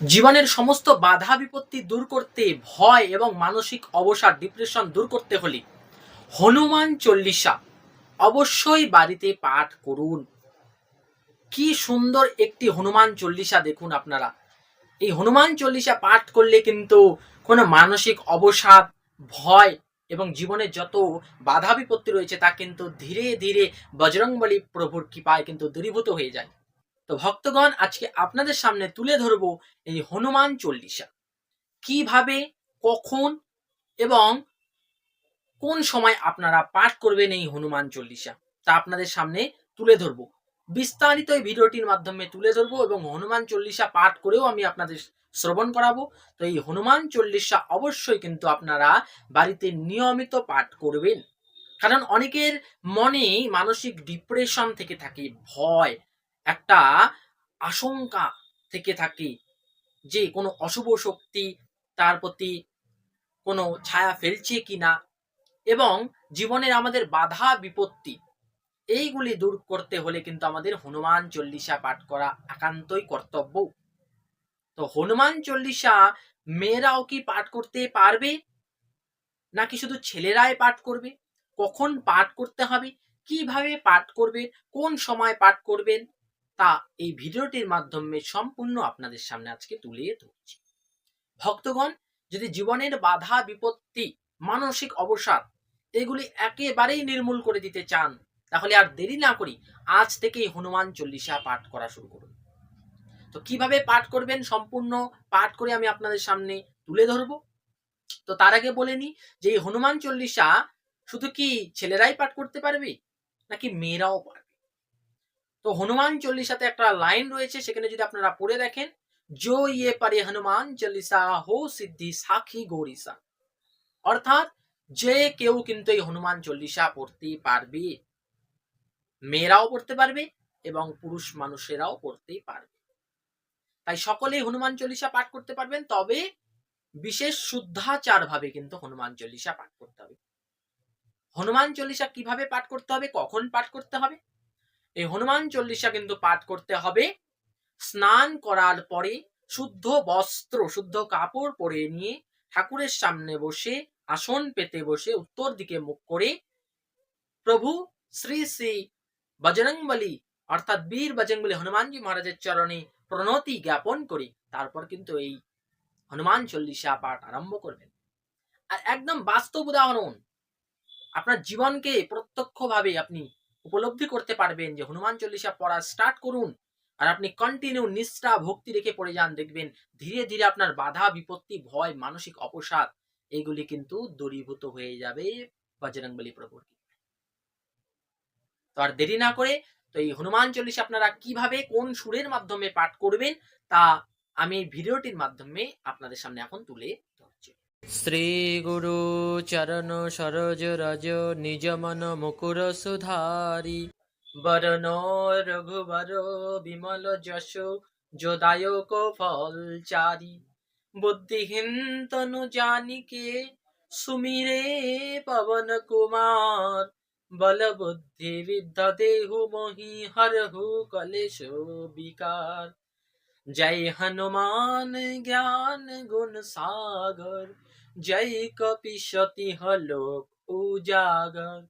জীবনের সমস্ত বাধা বিপত্তি দূর করতে, ভয় এবং মানসিক অবসাদ ডিপ্রেশন দূর করতে হলে হনুমান চল্লিশা অবশ্যই বাড়িতে পাঠ করুন। কি সুন্দর একটি হনুমান চল্লিশা দেখুন আপনারা। এই হনুমান চল্লিশা পাঠ করলে কিন্তু কোনো মানসিক অবসাদ, ভয় এবং জীবনে যত বাধা বিপত্তি রয়েছে তা কিন্তু ধীরে ধীরে বজরংবলী প্রভুর কৃপায় কিন্তু দূরীভূত হয়ে যায়। তো ভক্তগণ, আজকে আপনাদের সামনে তুলে ধরবো এই হনুমান চল্লিশা। কীভাবে, কখন এবং কোন সময় আপনারা পাঠ করবেন এই হনুমান চল্লিশা? তা আপনাদের সামনে তুলে ধরবো। বিস্তারিত এই ভিডিওটির মাধ্যমে তুলে ধরবো এবং হনুমান চল্লিশা পাঠ করেও আমি আপনাদের শ্রবণ করাবো। তো এই হনুমান চল্লিশা অবশ্যই কিন্তু আপনারা বাড়িতে নিয়মিত পাঠ করবেন। কারণ অনেকের মনে মানসিক ডিপ্রেশন থেকে থাকে, ভয় একটা আশঙ্কা থেকে থাকে যে কোনো অশুভ শক্তি তার প্রতি কোনো ছায়া ফেলছে কি না এবং জীবনের আমাদের বাধা বিপত্তি এইগুলি দূর করতে হলে কিন্তু আমাদের হনুমান চল্লিশা পাঠ করা একান্তই কর্তব্য। তো হনুমান চল্লিশা মেয়েরাও কি পাঠ করতে পারবে? নাকি শুধু ছেলেরাই পাঠ করবে? কখন পাঠ করতে হবে? কীভাবে পাঠ করবে কোন সময় পাঠ করবেন? তা এই ভিডিওটির মাধ্যমে সম্পূর্ণ আপনাদের সামনে আজকে তুলে ধরছি। ভক্তগণ, যদি জীবনের বাধা, বিপত্তি, মানসিক অবসাদ এগুলি একেবারেই নির্মূল করে দিতে চান, তাহলে আর দেরি না করি আজ থেকেই হনুমান চল্লিশা পাঠ করা শুরু করুন। তো কীভাবে পাঠ করবেন সম্পূর্ণ পাঠ করে আমি আপনাদের সামনে তুলে ধরবো? তো তার আগে বলে নি যে হনুমান চল্লিশা শুধু কি ছেলেরাই পাঠ করতে পারবে? নাকি মেয়েরাও পারবে তো হনুমান চল্লিশাতে একটা লাইন রয়েছে, সেখানে যদি আপনারা পড়ে দেখেন, জো ইয়ে পারে হনুমান চল্লিশা, হো সিদ্ধি সাক্ষী গৌরিসা। অর্থাৎ, যে কেউ কিন্তু এই হনুমান চল্লিশা পড়তে পারবে। মেয়েরাও পড়তে পারবে এবং পুরুষ মানুষেরাও পড়তেই পারবে। তাই সকলেই হনুমান চল্লিশা পাঠ করতে পারবেন, তবে বিশেষ শুদ্ধাচার ভাবে কিন্তু হনুমান চল্লিশা পাঠ করতে হবে। হনুমান চল্লিশা কীভাবে পাঠ করতে হবে, কখন পাঠ করতে হবে? এই হনুমান চল্লিশা কিন্তু পাঠ করতে হবে। স্নান করার পরে শুদ্ধ বস্ত্র, শুদ্ধ কাপড় পরে নিয়ে ঠাকুরের সামনে বসে, আসন পেতে বসে, উত্তর দিকে মুখ করে, প্রভু, শ্রী শ্রী বজরংবলী, অর্থাৎ বীর বজরংবলী হনুমানজি মহারাজের চরণে প্রণতি জ্ঞাপন করে তারপর কিন্তু এই হনুমান চল্লিশা পাঠ আরম্ভ করবেন। আর একদম বাস্তব উদাহরণ, আপনার জীবনকে প্রত্যক্ষভাবে আপনি উপলব্ধি করতে পারবেন যে হনুমান চল্লিশা পড়া স্টার্ট করুন আর আপনি কন্টিনিউ নিষ্ঠা, ভক্তি রেখে পড়ে যান, দেখবেন ধীরে ধীরে আপনার বাধা, বিপত্তি, ভয়, মানসিক অপসাদ এগুলি কিন্তু দূরীভূত হয়ে যাবে বজরংবলী প্রভুর। তো আর দেরি না করে তো এই হনুমান চল্লিশ আপনারা কীভাবে, কোন সুরের মাধ্যমে পাঠ করবেন তা আমি এই ভিডিওটির মাধ্যমে আপনাদের সামনে এখন তুলে ধরছি শ্রী গুরু চরণ সরজ রজ নিজ মন মুকুর সুধারি। বরণ রঘুবর বিমল যশ যোদায়ক ফল চারি। বুদ্ধিহীন তনু জানিকে সুমিরে পবন কুমার। বল বুদ্ধি বিদ্যা দেহু মোহি হরহু কলেশ বিকার। জয় হনুমান জ্ঞান গুণ সাগর। জয় কপিশতি হলোক উজাগর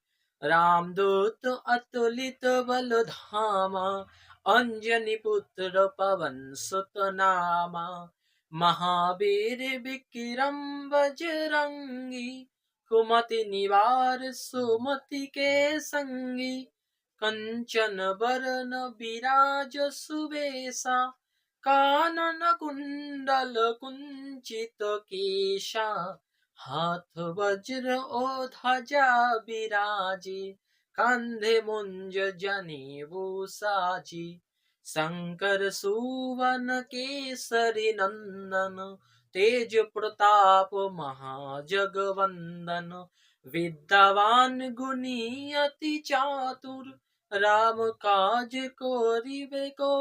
রামদূত অতুলিত বলধামা অঞ্জনি পুত্র পবন সুত নামা মহাবীর বিক্রম বজরঙ্গি কুমতি নিবার সুমতি কে সঙ্গী कंचन बरन विराज सुबेसा কানন কুণ্ডল কুঞ্চিত কেশা হাত বজ্র ও ধ্বজা বিরাজি কান্ধে মুঞ্জ জনেবু সাজি শঙ্কর সুবন কেসরি নন্দন তেজ প্রতাপ মহাজগবন্দন বিদ্যাবান গুণী অতি চাতুর রাম কাজ করিবে কো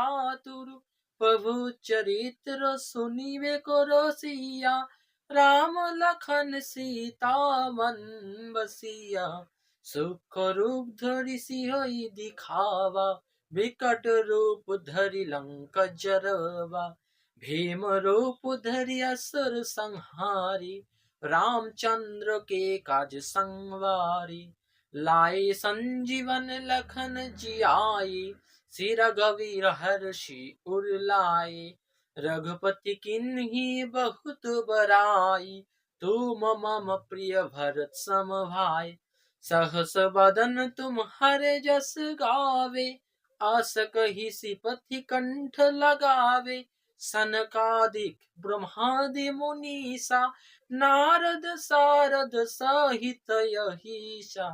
আতুর प्रभु चरित्र सुनिबे को रसिया राम लखन सीता मन बसिया। सुख रूप धरि सिंहई दिखावा, विकट रूप धरि लंक जरवा। भीम रूप धरि असुर संहारी, रामचंद्र के काज संवारी। लाए संजीवन लखन जियाई श्री रघुवीर हर्षि उर लाए रघुपति किन्ही बहुत बराई, तुम मम प्रिय भरत सम भाई सहस बदन तुम हरे जस गावे, आस कही सिपथि कंठ लगावे। सनकादिक ब्रह्मादि मुनीसा, नारद सारद सहित यहीशा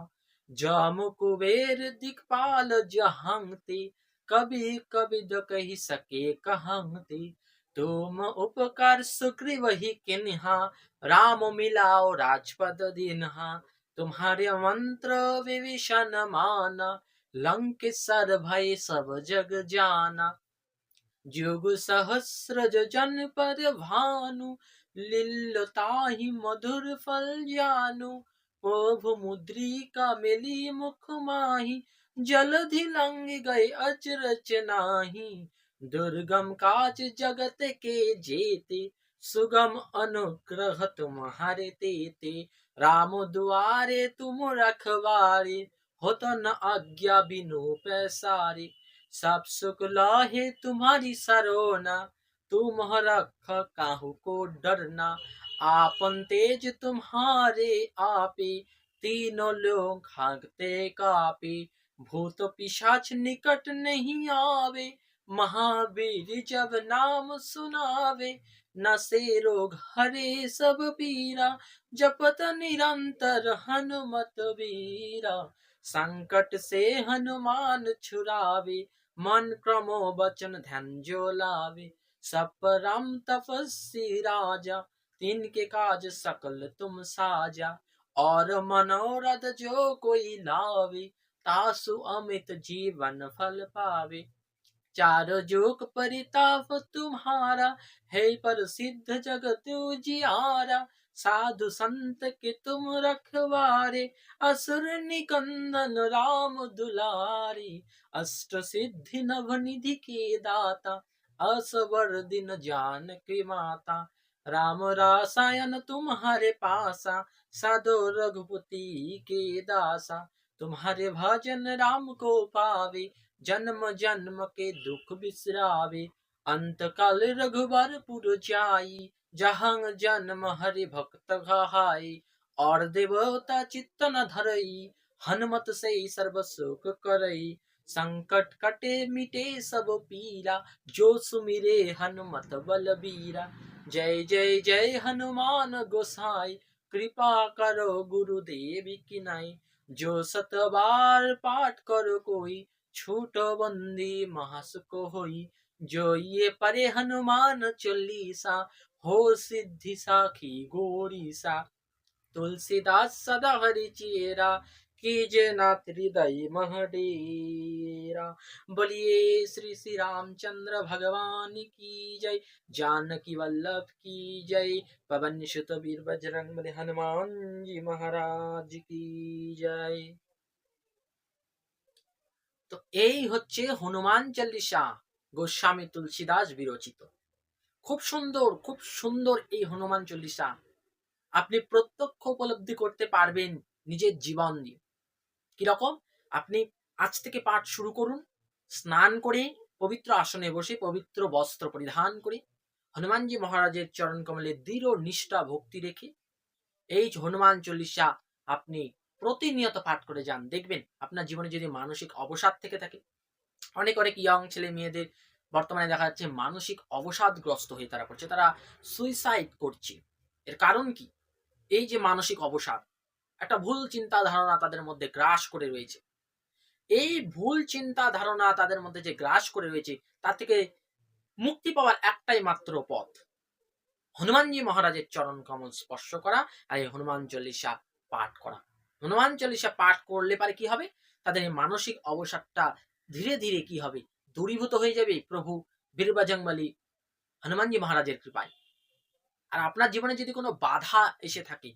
जाम कुबेर दिक्पाल जहांते कभी कभी जो कही सके कहंते तुम उपकार सुग्रीव ही किन्हा, राम मिलाओ राजपद दिन्हा। तुम्हारे मंत्र विभीषण माना लंकेश्वर भय सब जग जाना। जुग सहस्र जन पर भानु लीलताहि मधुर फल जानु। प्रभु मुद्रिका मिली मुख माही जलधि लंग गए अचरच नाही। दुर्गम काज जगत के जेते, सुगम अनुग्रह तुम्हारे तेते। राम दुआरे तुम रखवारे हो तो न आज्ञा बिनु पैसारे। सब सुख लाहे तुम्हारी सरोना, तुम रख काहू को डरना। आपन तेज तुम्हारे आपे, तीनों लोग भागते कापे। भूत पिशाच निकट नहीं आवे, महावीर जब नाम सुनावे, न से रोग हरे सब पीरा, जपत निरंतर हनुमत वीरा। संकट से हनुमान छुरावे, मन क्रमो वचन ध्यान जो लावे। सब परम तपस्वी राजा, तिनके काज सकल तुम साजा। और मनोरथ जो कोई लावे तासु अमित जीवन फल पावे। चार जोक परिताप तुम्हारा, है प्रसिद्ध जगत उजियारा। साधु संत के तुम रखवारे, असुर निकंदन राम दुलारी। अष्ट सिद्धि नव निधि के दाता, असवर दिन जान की माता। राम रासायन तुम्हारे पासा, साधो रघुपति के दासा। तुम्हारे भजन राम को पावे, जन्म जन्म के दुख बिसरावे। अंत काल रघुबर पुर जाई जहाँ जन्म हरि भक्त घहाई और देवता चित्त न धरई, हनुमत से सर्व सुख करई। संकट कटे मिटे सब पीरा, जो सुमिरे हनुमत बलबीरा। जय जय जय हनुमान गोसाई, कृपा करो गुरुदेव की नाई। जो सतबार पाठ कर कोई, छूटो बंदी महासुख होई। जो ये परे हनुमान चालीसा, हो सिद्धि साखी गोरी सा तुलसीदास सदा हरि चेरा কি নাথ হৃদয় মহডেরা বলিয়ে শ্রী শ্রী রামচন্দ্র ভগবান কি জয় জানকি বল্লভ কি জয় পবন সুত বীর বজরং বলি হনুমান জি মহারাজ কি জয় তো এই হচ্ছে হনুমান চল্লিশা গোস্বামী তুলসীদাস বিরচিত। খুব সুন্দর খুব সুন্দর এই হনুমান চল্লিশা আপনি প্রত্যক্ষ উপলব্ধি করতে পারবেন নিজের জীবন নিয়ে। কীরকম আপনি আজ থেকে পাঠ শুরু করুন, স্নান করে, পবিত্র আসনে বসে, পবিত্র বস্ত্র পরিধান করে, হনুমানজি মহারাজের চরণ কমলে দৃঢ় নিষ্ঠা, ভক্তি রেখে, এই হনুমান চল্লিশা আপনি প্রতিনিয়ত পাঠ করে যান, দেখবেন আপনার জীবনে যদি মানসিক অবসাদ থেকে থাকে। অনেক অনেক ইয়ং ছেলে মেয়েদের বর্তমানে দেখা যাচ্ছে মানসিক অবসাদগ্রস্ত হয়ে তারা করছে তারা সুইসাইড করছে। এর কারণ কি? এই যে মানসিক অবসাদ একটা ভুল চিন্তা ধারণা তাদের মধ্যে গ্রাস করে রয়েছে। এই ভুল চিন্তা ধারণা তাদের মধ্যে যে গ্রাস করে রয়েছে, তার থেকে মুক্তি পাওয়ার একটাই মাত্র পথ। হনুমানজি মহারাজের চরণ কমল স্পর্শ করা আর এই হনুমান চল্লিশা পাঠ করা। হনুমান চল্লিশা পাঠ করলে পারে কি হবে? তাদের এই মানসিক অবসাদটা ধীরে ধীরে কি হবে? দূরীভূত হয়ে যাবে। প্রভু বীরবাজংবালী হনুমানজি মহারাজের কৃপায়। আর আপনার জীবনে যদি কোনো বাধা এসে থাকে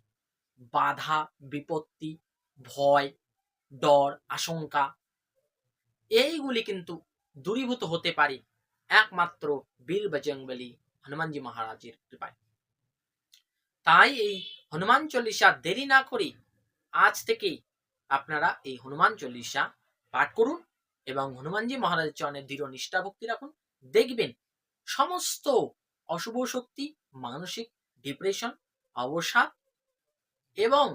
বাধা, বিপত্তি, ভয়, ডর, আশঙ্কা, এইগুলি কিন্তু দূরীভূত হতে পারে একমাত্র বীর বজরংবলী হনুমানজি মহারাজের কৃপায়। তাই এই হনুমান চল্লিশা দেরি না করে আজ থেকেই আপনারা এই হনুমান চল্লিশা পাঠ করুন এবং হনুমানজি মহারাজের চরণে দৃঢ় নিষ্ঠা ভক্তি রাখুন। দেখবেন সমস্ত অশুভ শক্তি, মানসিক ডিপ্রেশন অবসাদ এবং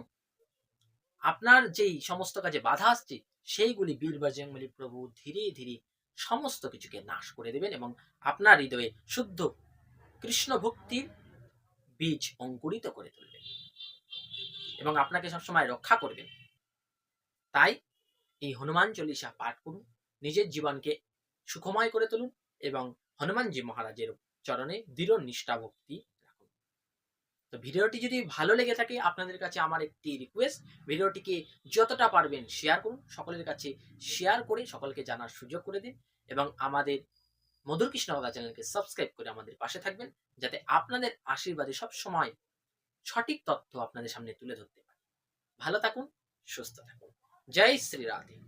আপনার যেই সমস্ত কাজে বাধা আসছে, সেইগুলি বীর বজরংবলী প্রভু ধীরে ধীরে সমস্ত কিছুকে নাশ করে দেবেন এবং আপনার হৃদয়ে শুদ্ধ কৃষ্ণ ভক্তির বীজ অঙ্কুরিত করে তুলবেন এবং আপনাকে সবসময় রক্ষা করবেন। তাই এই হনুমান চল্লিশা পাঠ করুন, নিজের জীবনকে সুখময় করে তুলুন এবং হনুমানজি মহারাজের চরণে দৃঢ় নিষ্ঠা ভক্তি তো ভিডিওটি যদি ভালো লেগে থাকে, আপনাদের কাছে আমার একটি রিকোয়েস্ট ভিডিওটিকে যতটা পারবেন শেয়ার করুন, সকলের কাছে শেয়ার করে সকলকে জানার সুযোগ করে দিন এবং আমাদের মধুর কৃষ্ণবাদা চ্যানেলকে সাবস্ক্রাইব করে আমাদের পাশে থাকবেন, যাতে আপনাদের আশীর্বাদে সব সময় সঠিক তথ্য আপনাদের সামনে তুলে ধরতে পারি। ভালো থাকুন, সুস্থ থাকুন। জয় শ্রী রাধে